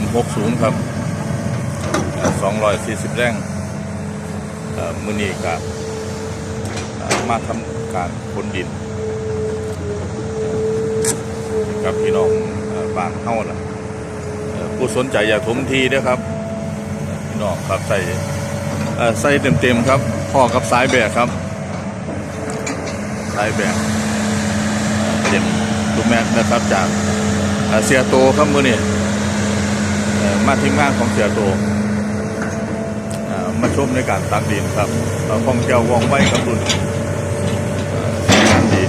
FM60 ครับเอ่อ240 แรงเอ่อมือนีกับมาทำการขนดิน กับพี่น้องบานเฮานะเอ่อผู้สนใจอยากถมทีนะครับพี่น้องครับใส่เอ่อใส่เต็มๆครับพ่อกับสายแบกครับ สายแบกเต็มลูกแม็กนะครับจากเอ่อเสียโตครับมือนี่ มาทีมงานของเสียโตเอ่อมาชมในการตักดินครับเอ่อของเจ้าวองไว้ครับรุ่นงานดี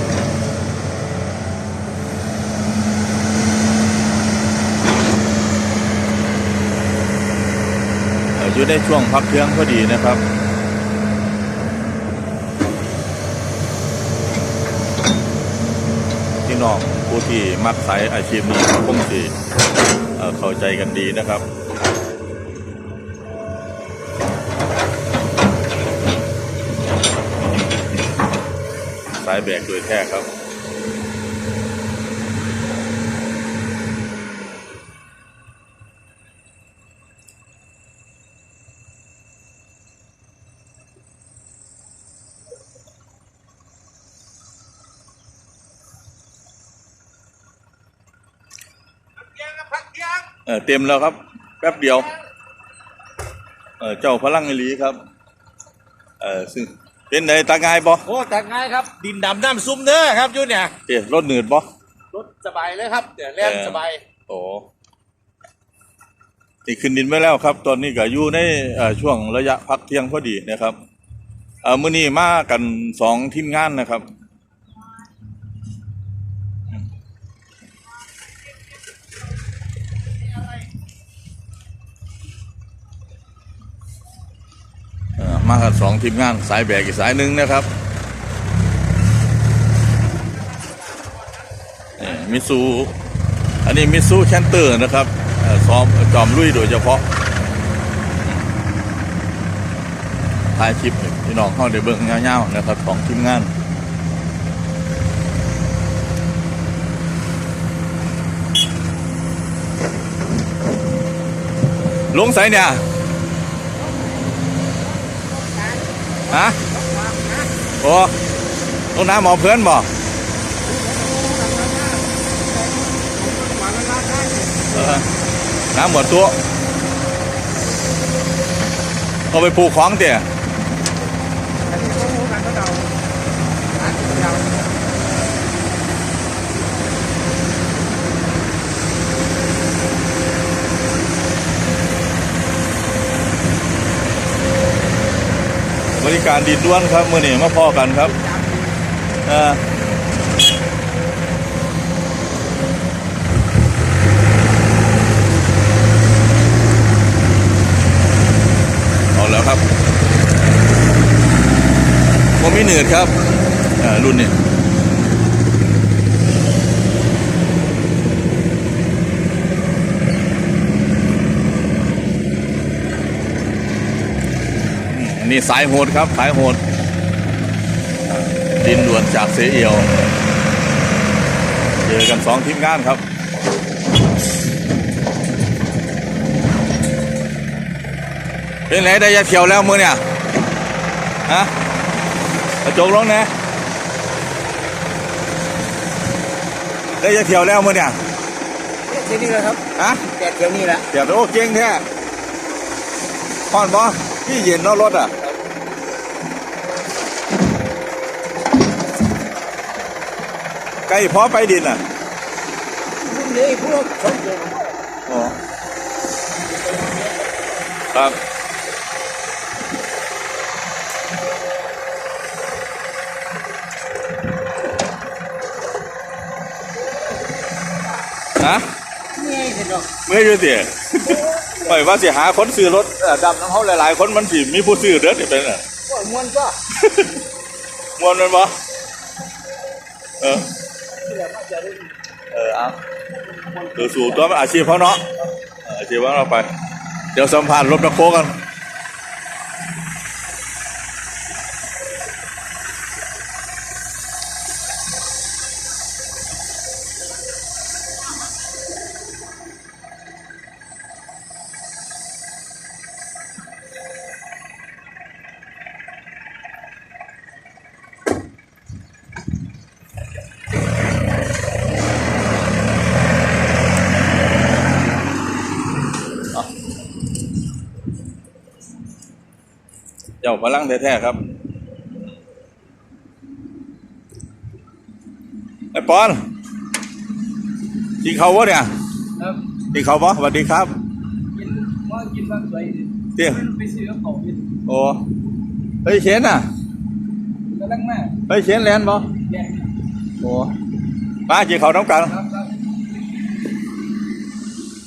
อยู่ในช่วงพักเที่ยงพอดีนะครับพี่น้องผู้ที่มักสายอาชีพนี้ก็คงสิ เข้าใจกันดีนะครับสายแบกโดยแท้ครับ เออเต็มแล้วครับ แป๊บเดียว เออเจ้าพลังอหลีครับ เออซึ่งเป็นไงตางายบ่โอ้แต่ง่ายครับ ดินดำน้ำซุ่มเด้อครับอยุ่เนี่ยเอ๊ะรถหนืดบ่รถสบายเลยครับเดี๋ยวแล่นเออสบายโอ้นี่ขึ้นดินไว้แล้วครับ ตอนนี้ก็อยู่ในเอ่อช่วงระยะพักเที่ยงพอดีนะครับ เอ่อมื้อนี้มากันสองทีมงานนะครับ มากันสองทีมงานสายแบกอีกสายหนึ่งนะครับมิซูอันนี้มิซูแคนเตอร์นะครับซ้อมจอมลุยโดยเฉพาะถ่ายคลิปพี่น้องเข้าได้เบิ่งเงาๆนะครับของทีมงานลงใส่เนี่ย ฮะโอ้ต้นน้ำหมอเพื่อนบอกน้ำหมดตัวเอาไปปลูกของเตี่ย การดินด้วนครับมื่อนี้มาพอกันครับเออเอาแล้วครับผมมีเหนื่อยครับอ่อรุ่นนี้ นนี้สายโหดครับสายโหดอ่าดินด่วนจากเสียเอียว เจอกันสองทีมงานครับเป็นไรได้ยาเขียวแล้วมือเนี่ย ฮะกระจกลงนะได้ยาเขียวแล้วมือเนี่ยเที่ยวนี่แหละครับ ฮะแกเที่ยวนี่แหละเดี๋ยวโอ้เก่งแท้พอนบอ พี่เย็นเนอะรถอะไกลพอ ไปดินอะพวกนี้พวกชมเด็กอ๋อครับฮะนี่เห็นหรอกเมื่ออยู่สิไปว่าสิหาคนซื้อรถเอ่อดำน้ำเขาหลายๆ คนมันสิมีผู้ซื้อเด้อนี่เป็นอะก็มวนก็มวนมันบ่เออ ที่แหละมันจะได้เออเอาดูสู่ตัวมันอาชีพเขาเนาะเอออาชีพของเราไป เดี๋ยวสัมภาษณ์รถตะโคกัน จ้าพลังแท้ๆครับไอ้ปอนกินเขาววะเนี่ยครับกินเขาวปะสวัสดีครับกินว่ากินบางสวยเตี้ยไปซื้อของกินโอ้เฮ้ยเชนอะกำลังมาเฮ้ยเชนแลนด์ปะแดงโอ้มากินเขาวน้ำกันครับครับ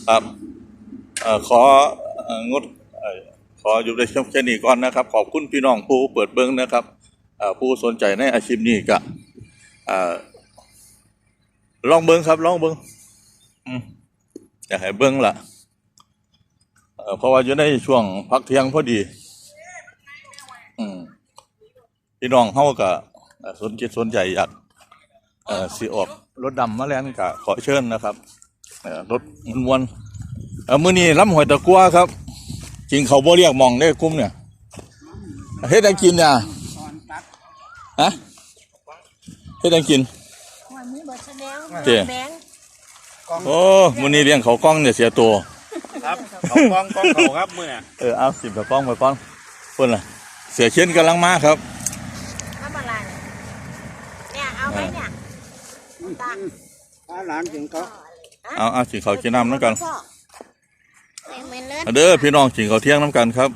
ครับเอ่อขอเอ่องดเอ่อ ขออยู่ในช่วงแค่นี้ก่อนนะครับ ขอบคุณพี่น้องผู้เปิดเบิ้งนะครับผู้สนใจในอาชีพนี้ก็ลองเบิ้งครับ ลองเบิ้งอืมอยากให้เบิ้งละเพราะว่าอยู่ในช่วงพักเที่ยงพอดีอพี่น้องเฮาก็เอ่อสนจิตสนใจอยากเสิออกรถดำมาแล้วก็ขอเชิญนะครับรถมวนๆเมื้อนี้ล้ำหอยตะกัวครับ จริงเขาบ่เรียกหมองได้กุ้มเนี่ยเฮ็ดให้กินเนี่ยตอนตัดฮะเฮ็ดให้กินวันนี้บทแสดงเจ๊แบงค์โอ้มื้อนี้เลี้ยงเขากล้องเนี่ยเสียตัวครับเขากล้องกล้องเขาครับมื่อน่ะเออเอาสิบกับกล้องไปก่อนเพิ่นล่ะ เสียเช่นกำลังมาครับทำอะไรเนี่ยเอาไหมเนี่ยตาถ้าหลานถึงเขาเอาเอาสิเขากินน้ำน้ำกันพ่อ เอาเด้อพี่น้องจิงเขาวเที่ยงน้ำกันครับ